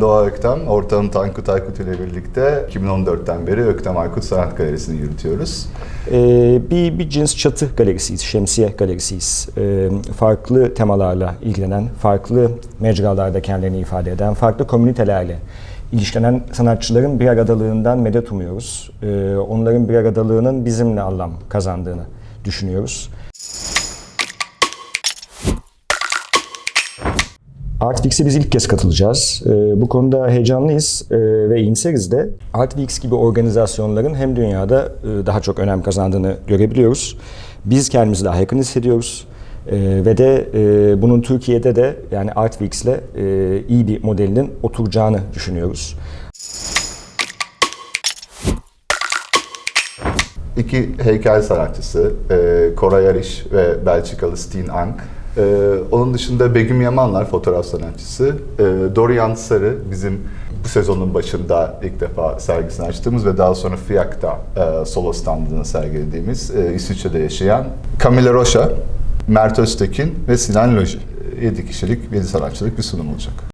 Doğa Öktem, ortağım Tankut Aykut ile birlikte 2014'ten beri Öktem Aykut Sanat Galerisi'ni yürütüyoruz. Ee, bir, bir cins çatı galerisiyiz, şemsiye galerisiyiz. Ee, farklı temalarla ilgilenen, farklı mecralarda kendilerini ifade eden, farklı komünitelerle ilişkilenen sanatçıların bir aradalığından medet umuyoruz. Ee, onların bir aradalığının bizimle anlam kazandığını düşünüyoruz. Artfix'e biz ilk kez katılacağız. Ee, bu konuda heyecanlıyız e, ve iyimseriz de. Artfix gibi organizasyonların hem dünyada e, daha çok önem kazandığını görebiliyoruz. Biz kendimizi daha yakın hissediyoruz. E, ve de e, bunun Türkiye'de de yani Artfix'le e, iyi bir modelinin oturacağını düşünüyoruz. İki heykel sanatçısı, e, Koray Ariş ve Belçikalı Steen Ank. E, onun dışında Begüm Yamanlar, fotoğraf sanatçısı. E, Dorian Sarı, bizim bu sezonun başında ilk defa sergisini açtığımız ve daha sonra Fiyak'ta e, solo standını sergilediğimiz e, İsviçre'de yaşayan Camille Rocha, Mert Öztekin ve Sinan Loji. 7 kişilik, 7 sanatçılık bir sunum olacak.